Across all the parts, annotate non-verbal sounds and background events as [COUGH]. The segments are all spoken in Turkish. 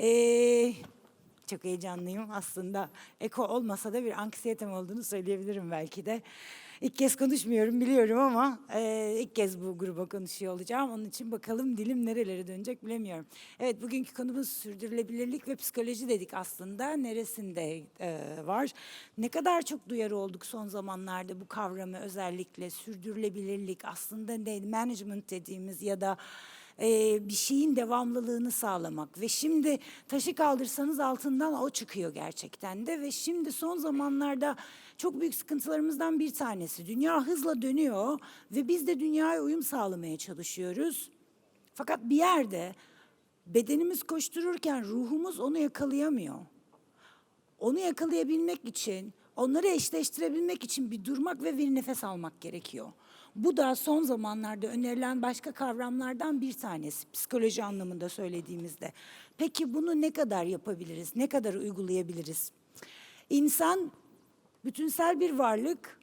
Ee, çok heyecanlıyım aslında. Eko olmasa da bir anksiyetem olduğunu söyleyebilirim belki de. İlk kez konuşmuyorum biliyorum ama e, ilk kez bu gruba konuşuyor olacağım. Onun için bakalım dilim nerelere dönecek bilemiyorum. Evet bugünkü konumuz sürdürülebilirlik ve psikoloji dedik aslında. Neresinde e, var? Ne kadar çok duyarı olduk son zamanlarda bu kavramı özellikle sürdürülebilirlik aslında ne management dediğimiz ya da e, bir şeyin devamlılığını sağlamak ve şimdi taşı kaldırsanız altından o çıkıyor gerçekten de ve şimdi son zamanlarda çok büyük sıkıntılarımızdan bir tanesi dünya hızla dönüyor ve biz de dünyaya uyum sağlamaya çalışıyoruz. Fakat bir yerde bedenimiz koştururken ruhumuz onu yakalayamıyor. Onu yakalayabilmek için, onları eşleştirebilmek için bir durmak ve bir nefes almak gerekiyor. Bu da son zamanlarda önerilen başka kavramlardan bir tanesi psikoloji anlamında söylediğimizde. Peki bunu ne kadar yapabiliriz? Ne kadar uygulayabiliriz? İnsan bütünsel bir varlık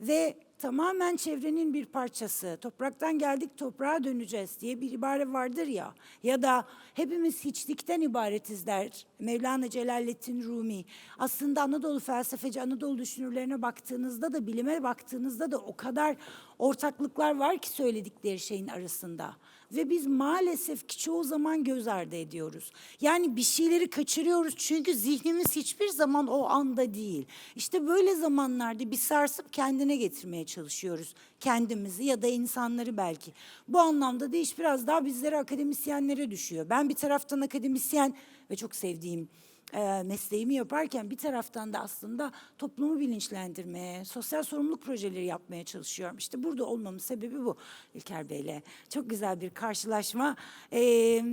ve tamamen çevrenin bir parçası. Topraktan geldik toprağa döneceğiz diye bir ibare vardır ya. Ya da hepimiz hiçlikten ibaretiz der Mevlana Celaleddin Rumi. Aslında Anadolu felsefeci, Anadolu düşünürlerine baktığınızda da bilime baktığınızda da o kadar ortaklıklar var ki söyledikleri şeyin arasında. Ve biz maalesef ki çoğu zaman göz ardı ediyoruz. Yani bir şeyleri kaçırıyoruz çünkü zihnimiz hiçbir zaman o anda değil. İşte böyle zamanlarda bir sarsıp kendine getirmeye çalışıyoruz kendimizi ya da insanları belki. Bu anlamda da iş biraz daha bizlere akademisyenlere düşüyor. Ben bir taraftan akademisyen ve çok sevdiğim e, mesleğimi yaparken bir taraftan da aslında toplumu bilinçlendirmeye, sosyal sorumluluk projeleri yapmaya çalışıyorum. İşte burada olmamın sebebi bu İlker Bey'le. Çok güzel bir karşılaşma. E,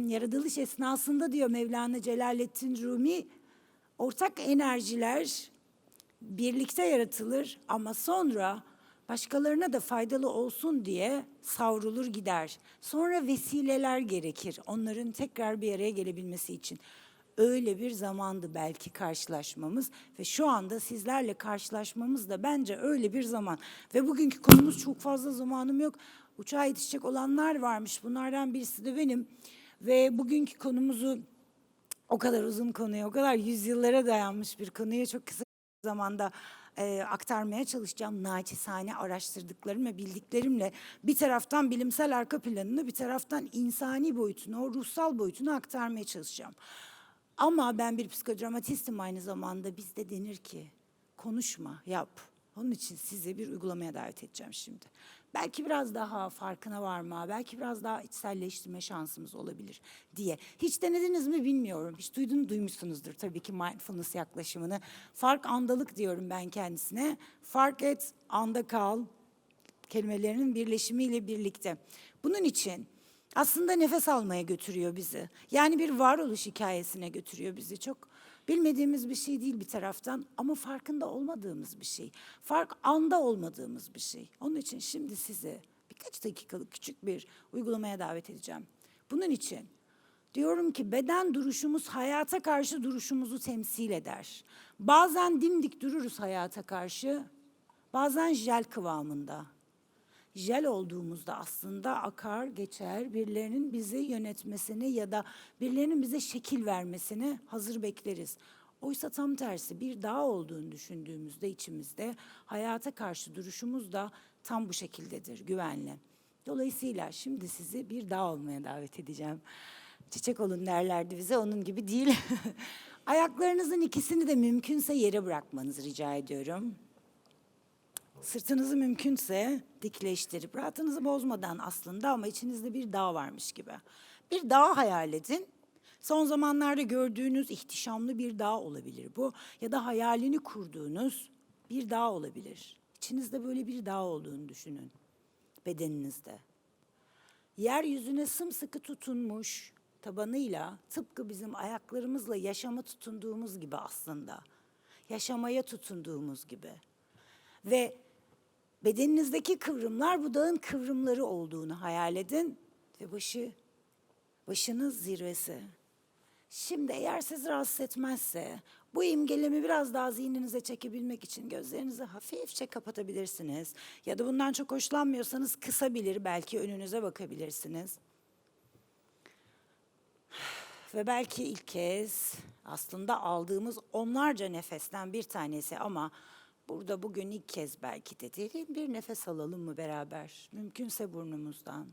yaratılış esnasında diyor Mevlana Celaleddin Rumi, ortak enerjiler birlikte yaratılır ama sonra başkalarına da faydalı olsun diye savrulur gider. Sonra vesileler gerekir onların tekrar bir araya gelebilmesi için. Öyle bir zamandı belki karşılaşmamız ve şu anda sizlerle karşılaşmamız da bence öyle bir zaman. Ve bugünkü konumuz çok fazla zamanım yok. Uçağa yetişecek olanlar varmış. Bunlardan birisi de benim. Ve bugünkü konumuzu o kadar uzun konuya, o kadar yüzyıllara dayanmış bir konuya çok kısa zamanda e, aktarmaya çalışacağım. Naçizane araştırdıklarım ve bildiklerimle bir taraftan bilimsel arka planını, bir taraftan insani boyutunu, o ruhsal boyutunu aktarmaya çalışacağım. Ama ben bir psikodramatistim aynı zamanda. Bizde denir ki konuşma, yap. Onun için sizi bir uygulamaya davet edeceğim şimdi. Belki biraz daha farkına varma, belki biraz daha içselleştirme şansımız olabilir diye. Hiç denediniz mi bilmiyorum. Hiç duydun duymuşsunuzdur tabii ki mindfulness yaklaşımını. Fark andalık diyorum ben kendisine. Fark et, anda kal kelimelerinin birleşimiyle birlikte. Bunun için aslında nefes almaya götürüyor bizi. Yani bir varoluş hikayesine götürüyor bizi. Çok bilmediğimiz bir şey değil bir taraftan ama farkında olmadığımız bir şey. Fark anda olmadığımız bir şey. Onun için şimdi sizi birkaç dakikalık küçük bir uygulamaya davet edeceğim. Bunun için diyorum ki beden duruşumuz hayata karşı duruşumuzu temsil eder. Bazen dimdik dururuz hayata karşı, bazen jel kıvamında jel olduğumuzda aslında akar geçer birilerinin bizi yönetmesini ya da birilerinin bize şekil vermesini hazır bekleriz. Oysa tam tersi bir dağ olduğunu düşündüğümüzde içimizde hayata karşı duruşumuz da tam bu şekildedir güvenli. Dolayısıyla şimdi sizi bir dağ olmaya davet edeceğim. Çiçek olun derlerdi bize onun gibi değil. [LAUGHS] Ayaklarınızın ikisini de mümkünse yere bırakmanızı rica ediyorum. Sırtınızı mümkünse dikleştirip rahatınızı bozmadan aslında ama içinizde bir dağ varmış gibi. Bir dağ hayal edin. Son zamanlarda gördüğünüz ihtişamlı bir dağ olabilir bu ya da hayalini kurduğunuz bir dağ olabilir. İçinizde böyle bir dağ olduğunu düşünün bedeninizde. Yeryüzüne sımsıkı tutunmuş tabanıyla tıpkı bizim ayaklarımızla yaşama tutunduğumuz gibi aslında. Yaşamaya tutunduğumuz gibi. Ve bedeninizdeki kıvrımlar bu dağın kıvrımları olduğunu hayal edin ve başı başınız zirvesi. Şimdi eğer sizi rahatsız etmezse bu imgelemi biraz daha zihninize çekebilmek için gözlerinizi hafifçe kapatabilirsiniz. Ya da bundan çok hoşlanmıyorsanız kısabilir belki önünüze bakabilirsiniz. Ve belki ilk kez aslında aldığımız onlarca nefesten bir tanesi ama burada bugün ilk kez belki de derin bir nefes alalım mı beraber? Mümkünse burnumuzdan.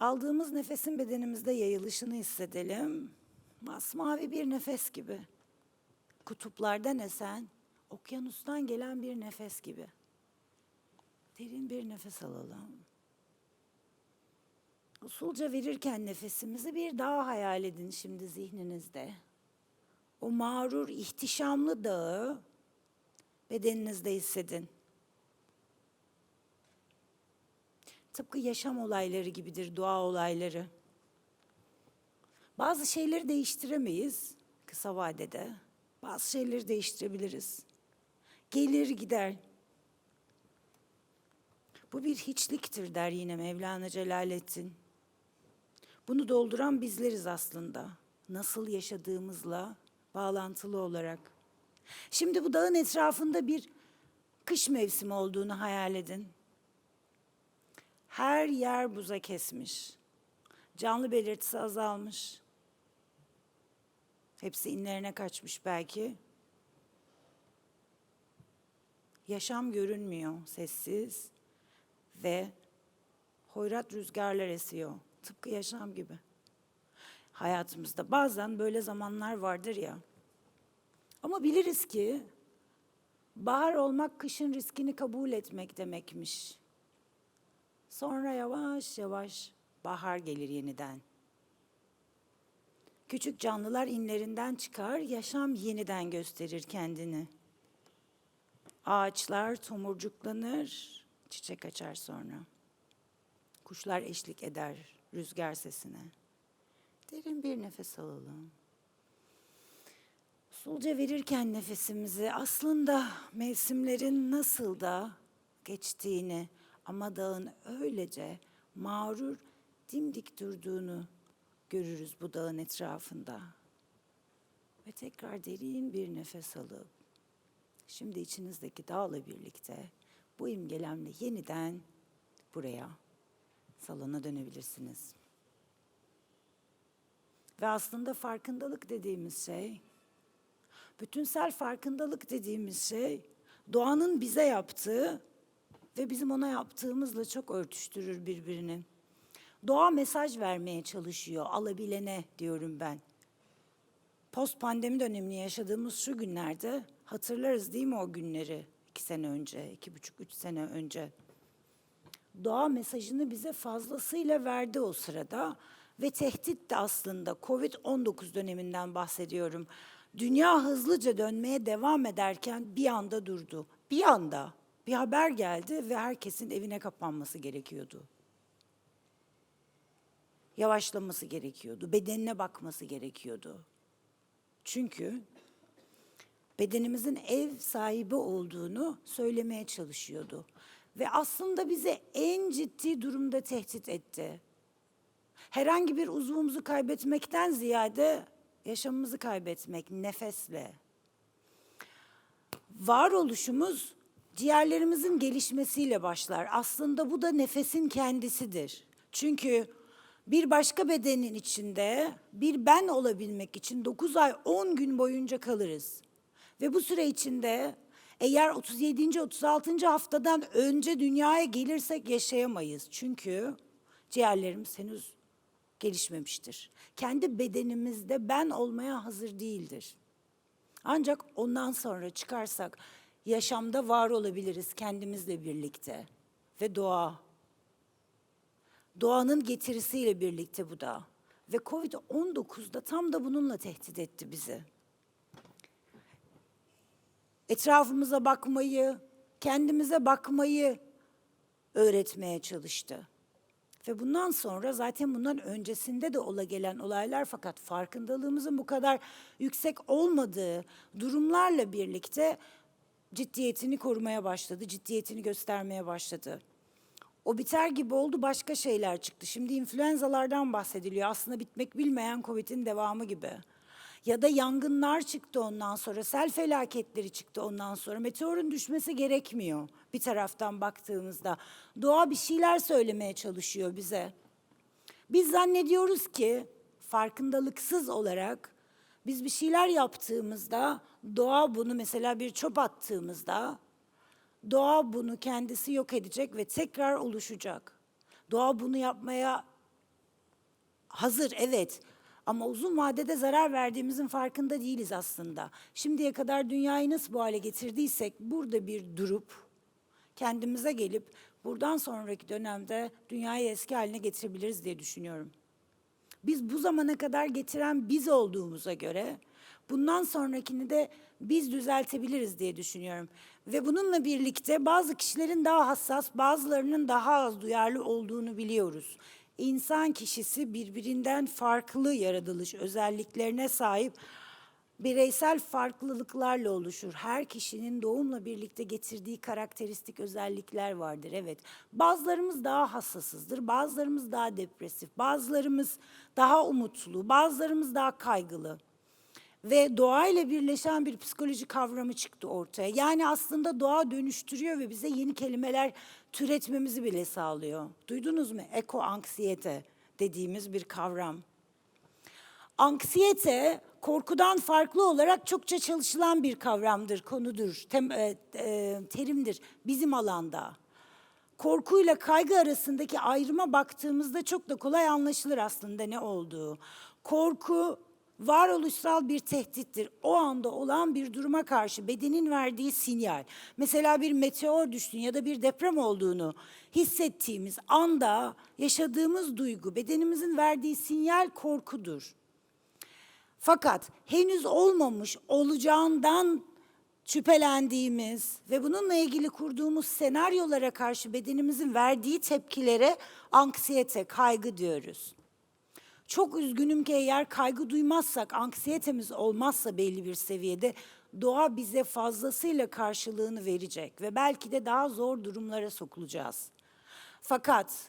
Aldığımız nefesin bedenimizde yayılışını hissedelim. Masmavi bir nefes gibi. Kutuplardan esen, okyanustan gelen bir nefes gibi. Derin bir nefes alalım. Usulca verirken nefesimizi bir daha hayal edin şimdi zihninizde. O mağrur, ihtişamlı dağı bedeninizde hissedin. Tıpkı yaşam olayları gibidir doğa olayları. Bazı şeyleri değiştiremeyiz kısa vadede. Bazı şeyleri değiştirebiliriz. Gelir gider. Bu bir hiçliktir der yine Mevlana Celaleddin. Bunu dolduran bizleriz aslında. Nasıl yaşadığımızla bağlantılı olarak. Şimdi bu dağın etrafında bir kış mevsimi olduğunu hayal edin. Her yer buza kesmiş. Canlı belirtisi azalmış. Hepsi inlerine kaçmış belki. Yaşam görünmüyor, sessiz ve hoyrat rüzgarlar esiyor. Tıpkı yaşam gibi. Hayatımızda bazen böyle zamanlar vardır ya. Ama biliriz ki bahar olmak kışın riskini kabul etmek demekmiş. Sonra yavaş yavaş bahar gelir yeniden. Küçük canlılar inlerinden çıkar, yaşam yeniden gösterir kendini. Ağaçlar tomurcuklanır, çiçek açar sonra. Kuşlar eşlik eder rüzgar sesine. Derin bir nefes alalım. Usulca verirken nefesimizi aslında mevsimlerin nasıl da geçtiğini ama dağın öylece mağrur dimdik durduğunu görürüz bu dağın etrafında. Ve tekrar derin bir nefes alıp şimdi içinizdeki dağla birlikte bu imgelemle yeniden buraya salona dönebilirsiniz. Ve aslında farkındalık dediğimiz şey, bütünsel farkındalık dediğimiz şey, doğanın bize yaptığı ve bizim ona yaptığımızla çok örtüştürür birbirini. Doğa mesaj vermeye çalışıyor, alabilene diyorum ben. Post pandemi dönemini yaşadığımız şu günlerde hatırlarız değil mi o günleri? İki sene önce, iki buçuk, üç sene önce. Doğa mesajını bize fazlasıyla verdi o sırada ve tehdit de aslında Covid-19 döneminden bahsediyorum. Dünya hızlıca dönmeye devam ederken bir anda durdu. Bir anda bir haber geldi ve herkesin evine kapanması gerekiyordu. Yavaşlaması gerekiyordu, bedenine bakması gerekiyordu. Çünkü bedenimizin ev sahibi olduğunu söylemeye çalışıyordu. Ve aslında bize en ciddi durumda tehdit etti. Herhangi bir uzvumuzu kaybetmekten ziyade yaşamımızı kaybetmek nefesle. Varoluşumuz ciğerlerimizin gelişmesiyle başlar. Aslında bu da nefesin kendisidir. Çünkü bir başka bedenin içinde bir ben olabilmek için 9 ay 10 gün boyunca kalırız. Ve bu süre içinde eğer 37. 36. haftadan önce dünyaya gelirsek yaşayamayız. Çünkü ciğerlerimiz henüz gelişmemiştir. Kendi bedenimizde ben olmaya hazır değildir. Ancak ondan sonra çıkarsak yaşamda var olabiliriz kendimizle birlikte ve doğa. Doğanın getirisiyle birlikte bu da. Ve Covid-19 da tam da bununla tehdit etti bizi. Etrafımıza bakmayı, kendimize bakmayı öğretmeye çalıştı. Ve bundan sonra zaten bundan öncesinde de ola gelen olaylar fakat farkındalığımızın bu kadar yüksek olmadığı durumlarla birlikte ciddiyetini korumaya başladı, ciddiyetini göstermeye başladı. O biter gibi oldu başka şeyler çıktı. Şimdi influenzalardan bahsediliyor. Aslında bitmek bilmeyen Covid'in devamı gibi. Ya da yangınlar çıktı ondan sonra, sel felaketleri çıktı ondan sonra. Meteorun düşmesi gerekmiyor bir taraftan baktığımızda. Doğa bir şeyler söylemeye çalışıyor bize. Biz zannediyoruz ki farkındalıksız olarak biz bir şeyler yaptığımızda doğa bunu mesela bir çöp attığımızda doğa bunu kendisi yok edecek ve tekrar oluşacak. Doğa bunu yapmaya hazır evet ama uzun vadede zarar verdiğimizin farkında değiliz aslında. Şimdiye kadar dünyayı nasıl bu hale getirdiysek burada bir durup kendimize gelip buradan sonraki dönemde dünyayı eski haline getirebiliriz diye düşünüyorum. Biz bu zamana kadar getiren biz olduğumuza göre bundan sonrakini de biz düzeltebiliriz diye düşünüyorum. Ve bununla birlikte bazı kişilerin daha hassas, bazılarının daha az duyarlı olduğunu biliyoruz. İnsan kişisi birbirinden farklı yaratılış özelliklerine sahip bireysel farklılıklarla oluşur. Her kişinin doğumla birlikte getirdiği karakteristik özellikler vardır. Evet. Bazılarımız daha hassasızdır, bazılarımız daha depresif, bazılarımız daha umutlu, bazılarımız daha kaygılı. Ve doğayla birleşen bir psikoloji kavramı çıktı ortaya. Yani aslında doğa dönüştürüyor ve bize yeni kelimeler türetmemizi bile sağlıyor. Duydunuz mu? Eko anksiyete dediğimiz bir kavram. Anksiyete korkudan farklı olarak çokça çalışılan bir kavramdır, konudur, tem, e, e, terimdir bizim alanda. Korkuyla kaygı arasındaki ayrıma baktığımızda çok da kolay anlaşılır aslında ne olduğu. Korku varoluşsal bir tehdittir. O anda olan bir duruma karşı bedenin verdiği sinyal. Mesela bir meteor düştüğünü ya da bir deprem olduğunu hissettiğimiz anda yaşadığımız duygu, bedenimizin verdiği sinyal korkudur. Fakat henüz olmamış olacağından şüphelendiğimiz ve bununla ilgili kurduğumuz senaryolara karşı bedenimizin verdiği tepkilere anksiyete, kaygı diyoruz. Çok üzgünüm ki eğer kaygı duymazsak, anksiyetemiz olmazsa belli bir seviyede doğa bize fazlasıyla karşılığını verecek ve belki de daha zor durumlara sokulacağız. Fakat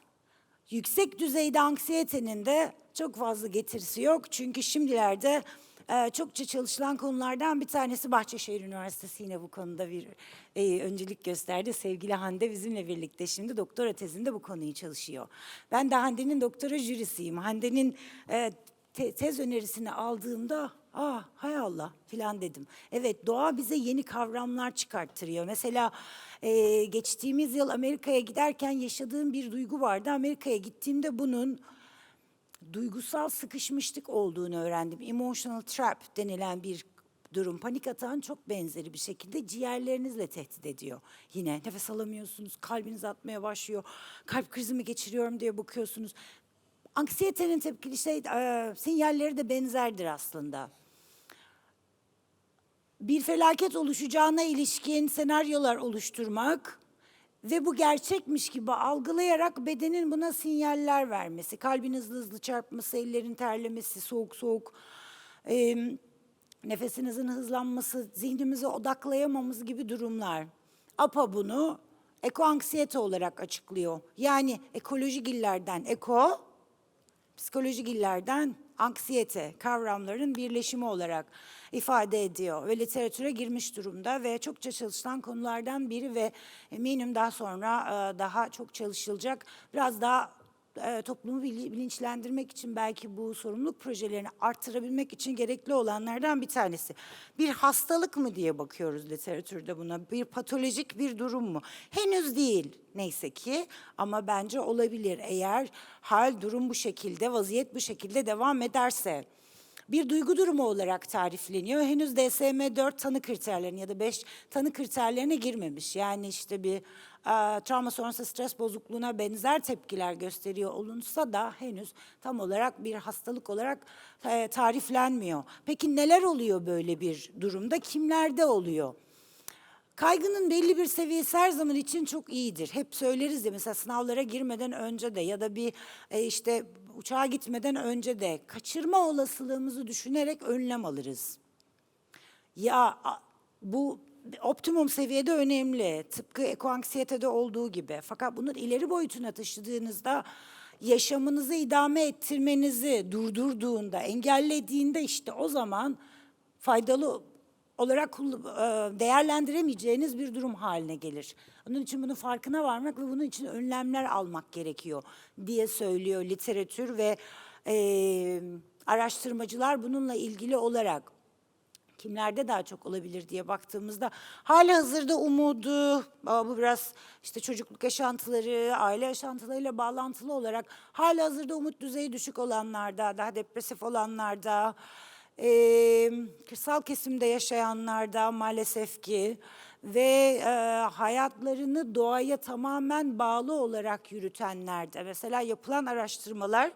yüksek düzeyde anksiyetenin de çok fazla getirisi yok. Çünkü şimdilerde e, çokça çalışılan konulardan bir tanesi Bahçeşehir Üniversitesi yine bu konuda bir e, öncelik gösterdi. Sevgili Hande bizimle birlikte şimdi doktora tezinde bu konuyu çalışıyor. Ben de Hande'nin doktora jürisiyim. Hande'nin e, te- tez önerisini aldığımda ah hay Allah filan dedim. Evet doğa bize yeni kavramlar çıkarttırıyor. Mesela e, geçtiğimiz yıl Amerika'ya giderken yaşadığım bir duygu vardı. Amerika'ya gittiğimde bunun duygusal sıkışmışlık olduğunu öğrendim. Emotional trap denilen bir durum. Panik atağın çok benzeri bir şekilde ciğerlerinizle tehdit ediyor. Yine nefes alamıyorsunuz, kalbiniz atmaya başlıyor. Kalp krizi mi geçiriyorum diye bakıyorsunuz. Anksiyetenin tepkili şey, e, sinyalleri de benzerdir aslında bir felaket oluşacağına ilişkin senaryolar oluşturmak ve bu gerçekmiş gibi algılayarak bedenin buna sinyaller vermesi, kalbin hızlı hızlı çarpması, ellerin terlemesi, soğuk soğuk, e, nefesinizin hızlanması, zihnimize odaklayamamız gibi durumlar. APA bunu ekoanksiyete olarak açıklıyor. Yani ekolojik illerden eko, psikolojik illerden anksiyete kavramların birleşimi olarak ifade ediyor ve literatüre girmiş durumda ve çokça çalışılan konulardan biri ve eminim daha sonra daha çok çalışılacak. Biraz daha e, toplumu bili- bilinçlendirmek için belki bu sorumluluk projelerini arttırabilmek için gerekli olanlardan bir tanesi. Bir hastalık mı diye bakıyoruz literatürde buna. Bir patolojik bir durum mu? Henüz değil neyse ki ama bence olabilir eğer hal durum bu şekilde, vaziyet bu şekilde devam ederse bir duygu durumu olarak tarifleniyor. Henüz DSM-4 tanı kriterlerine ya da 5 tanı kriterlerine girmemiş. Yani işte bir e, travma sonrası stres bozukluğuna benzer tepkiler gösteriyor olunsa da henüz tam olarak bir hastalık olarak e, tariflenmiyor. Peki neler oluyor böyle bir durumda? Kimlerde oluyor? Kaygının belli bir seviyesi her zaman için çok iyidir. Hep söyleriz ya mesela sınavlara girmeden önce de ya da bir e, işte uçağa gitmeden önce de kaçırma olasılığımızı düşünerek önlem alırız. Ya bu optimum seviyede önemli. Tıpkı ekoanksiyetede olduğu gibi. Fakat bunun ileri boyutuna taşıdığınızda yaşamınızı idame ettirmenizi durdurduğunda, engellediğinde işte o zaman faydalı olarak e, değerlendiremeyeceğiniz bir durum haline gelir. Onun için bunun farkına varmak ve bunun için önlemler almak gerekiyor diye söylüyor literatür ve e, araştırmacılar bununla ilgili olarak kimlerde daha çok olabilir diye baktığımızda hali hazırda umudu, aa, bu biraz işte çocukluk yaşantıları, aile yaşantılarıyla bağlantılı olarak hali hazırda umut düzeyi düşük olanlarda, daha depresif olanlarda, eee kırsal kesimde yaşayanlarda maalesef ki ve e, hayatlarını doğaya tamamen bağlı olarak yürütenlerde. Mesela yapılan araştırmalar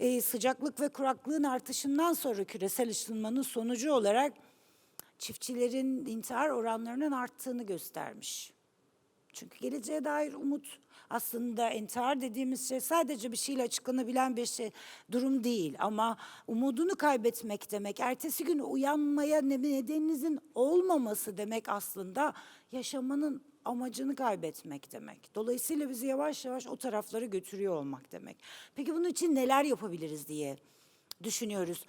e, sıcaklık ve kuraklığın artışından sonra küresel ısınmanın sonucu olarak çiftçilerin intihar oranlarının arttığını göstermiş. Çünkü geleceğe dair umut aslında intihar dediğimiz şey sadece bir şeyle açıklanabilen bir şey durum değil ama umudunu kaybetmek demek ertesi gün uyanmaya ne- nedeninizin olmaması demek aslında yaşamanın amacını kaybetmek demek. Dolayısıyla bizi yavaş yavaş o taraflara götürüyor olmak demek. Peki bunun için neler yapabiliriz diye düşünüyoruz.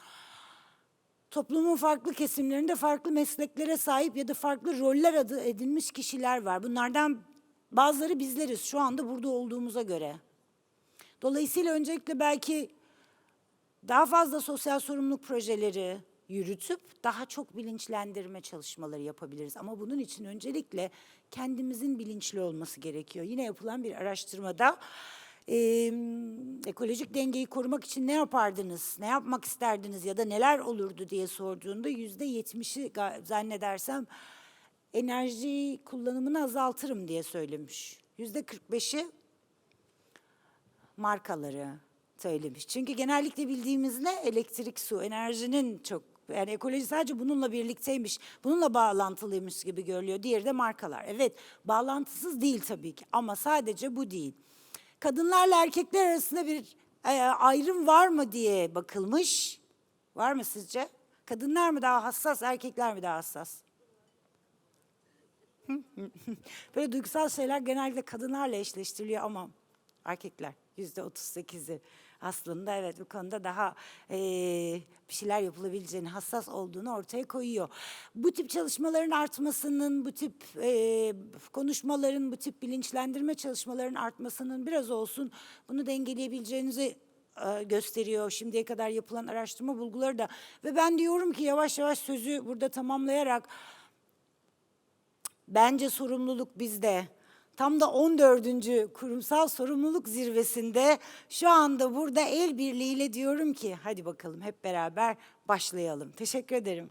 Toplumun farklı kesimlerinde farklı mesleklere sahip ya da farklı roller adı edinmiş kişiler var. Bunlardan bazıları bizleriz şu anda burada olduğumuza göre. Dolayısıyla öncelikle belki daha fazla sosyal sorumluluk projeleri yürütüp daha çok bilinçlendirme çalışmaları yapabiliriz. Ama bunun için öncelikle kendimizin bilinçli olması gerekiyor. Yine yapılan bir araştırmada eee, ekolojik dengeyi korumak için ne yapardınız, ne yapmak isterdiniz ya da neler olurdu diye sorduğunda yüzde yetmişi zannedersem enerji kullanımını azaltırım diye söylemiş. Yüzde kırk beşi markaları söylemiş. Çünkü genellikle bildiğimiz ne? Elektrik, su, enerjinin çok yani ekoloji sadece bununla birlikteymiş, bununla bağlantılıymış gibi görülüyor. Diğeri de markalar. Evet, bağlantısız değil tabii ki ama sadece bu değil. Kadınlarla erkekler arasında bir e, ayrım var mı diye bakılmış. Var mı sizce? Kadınlar mı daha hassas, erkekler mi daha hassas? [LAUGHS] Böyle duygusal şeyler genellikle kadınlarla eşleştiriliyor ama erkekler yüzde otuz sekizi aslında evet bu konuda daha eee, bir şeyler yapılabileceğini, hassas olduğunu ortaya koyuyor. Bu tip çalışmaların artmasının, bu tip eee, konuşmaların, bu tip bilinçlendirme çalışmaların artmasının biraz olsun bunu dengeleyebileceğinizi e, gösteriyor şimdiye kadar yapılan araştırma bulguları da. Ve ben diyorum ki yavaş yavaş sözü burada tamamlayarak Bence sorumluluk bizde. Tam da 14. kurumsal sorumluluk zirvesinde şu anda burada el birliğiyle diyorum ki hadi bakalım hep beraber başlayalım. Teşekkür ederim.